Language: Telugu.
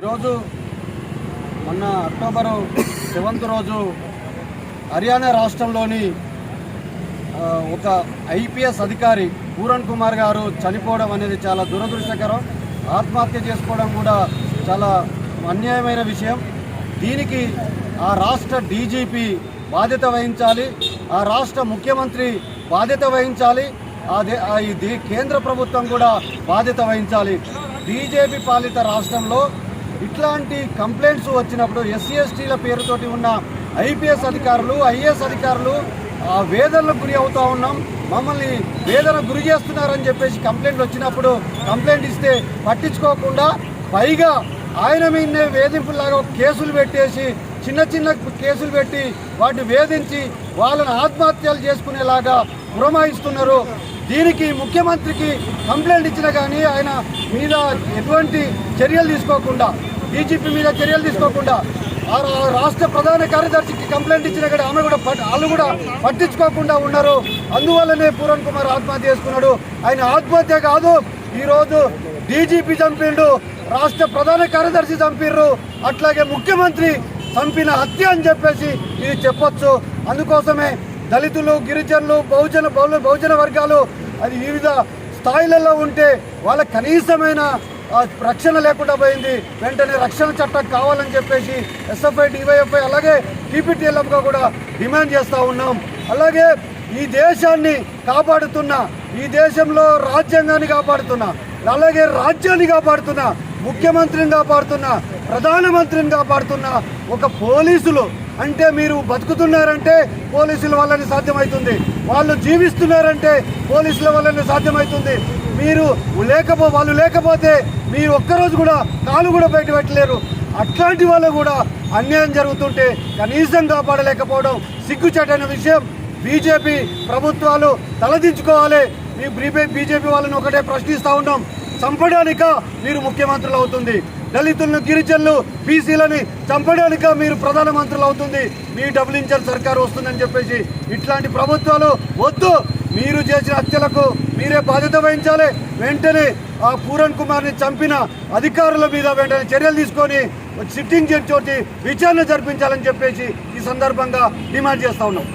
ఈరోజు మొన్న అక్టోబరు సెవెంత్ రోజు హర్యానా రాష్ట్రంలోని ఒక ఐపీఎస్ అధికారి పూరణ్ కుమార్ గారు చనిపోవడం అనేది చాలా దురదృష్టకరం. ఆత్మహత్య చేసుకోవడం కూడా చాలా అన్యాయమైన విషయం. దీనికి ఆ రాష్ట్ర డీజీపీ బాధ్యత వహించాలి ఆ రాష్ట్ర ముఖ్యమంత్రి బాధ్యత వహించాలి అదే కేంద్ర ప్రభుత్వం కూడా బాధ్యత వహించాలి. బీజేపీ పాలిత రాష్ట్రంలో ఇట్లాంటి కంప్లైంట్స్ వచ్చినప్పుడు ఎస్సీ ఎస్టీల పేరుతోటి ఉన్న ఐపీఎస్ అధికారులు ఐఏఎస్ అధికారులు ఆ వేదనలకు గురి అవుతూ ఉన్నాం. మమ్మల్ని వేదన గురి చేస్తున్నారని చెప్పేసి కంప్లైంట్ వచ్చినప్పుడు కంప్లైంట్ ఇస్తే పట్టించుకోకుండా పైగా ఆయన మీదనే వేధింపులాగా కేసులు పెట్టేసి చిన్న చిన్న కేసులు పెట్టి వాటిని వేధించి వాళ్ళని ఆత్మహత్యలు చేసుకునేలాగా పురమాయిస్తున్నారు. దీనికి ముఖ్యమంత్రికి కంప్లైంట్ ఇచ్చినా కానీ ఆయన మీద ఎటువంటి చర్యలు తీసుకోకుండా డీజీపీ మీద చర్యలు తీసుకోకుండా ఆ రాష్ట్ర ప్రధాన కార్యదర్శికి కంప్లైంట్ ఇచ్చినా కానీ ఆమె కూడా వాళ్ళు కూడా పట్టించుకోకుండా ఉన్నారు. అందువల్లనే పూరణ్ కుమార్ ఆత్మహత్య చేసుకున్నాడు. ఆయన ఆత్మహత్య కాదు ఈరోజు డీజీపీ చంపిండు రాష్ట్ర ప్రధాన కార్యదర్శి చంపిర్రు. అట్లాగే ముఖ్యమంత్రి చంపిన హత్య అని చెప్పేసి ఇది చెప్పొచ్చు. అందుకోసమే దళితులు గిరిజనులు బహుజన బహుళ బహుజన వర్గాలు అది వివిధ స్థాయిలలో ఉంటే వాళ్ళ కనీసమైన రక్షణ లేకుండా పోయింది. వెంటనే రక్షణ చట్టం కావాలని చెప్పేసి ఎస్ఎఫ్ఐ డివైఎఫ్ఐ అలాగే టీపీటీఎల్ఎంగా కూడా డిమాండ్ చేస్తూ ఉన్నాం. అలాగే ఈ దేశాన్ని కాపాడుతున్న ఈ దేశంలో రాజ్యాంగాన్ని కాపాడుతున్న అలాగే రాజ్యాన్ని కాపాడుతున్న ముఖ్యమంత్రిని కాపాడుతున్న ప్రధానమంత్రిని కాపాడుతున్న ఒక పోలీసులు అంటే మీరు బతుకుతున్నారంటే పోలీసుల వల్లనే సాధ్యమవుతుంది వాళ్ళు జీవిస్తున్నారంటే పోలీసుల వల్లనే సాధ్యమవుతుంది మీరు లేకపో వాళ్ళు లేకపోతే మీరు ఒక్కరోజు కూడా కాలు కూడా బయట పెట్టలేరు. అట్లాంటి వాళ్ళు కూడా అన్యాయం జరుగుతుంటే కనీసం కాపాడలేకపోవడం సిగ్గుచేటైన విషయం. బీజేపీ ప్రభుత్వాలు తలదించుకోవాలి. మీ బీజేపీ వాళ్ళని ఒకటే ప్రశ్నిస్తూ ఉన్నాం. చంపడానిక మీరు ముఖ్యమంత్రులు అవుతుంది. దళితులను గిరిజనులు బీసీలని చంపడానిక మీరు ప్రధానమంత్రులు అవుతుంది. మీ డబుల్ ఇంజన్ సర్కారు వస్తుందని చెప్పేసి ఇట్లాంటి ప్రభుత్వాలు వద్దు. మీరు చేసిన హత్యలకు మీరే బాధ్యత వహించాలి. వెంటనే ఆ పూరణ్ కుమార్ని చంపిన అధికారుల మీద వెంటనే చర్యలు తీసుకొని సిట్టింగ్ జడ్జి తోటి విచారణ జరిపించాలని చెప్పేసి ఈ సందర్భంగా డిమాండ్ చేస్తా ఉన్నాం.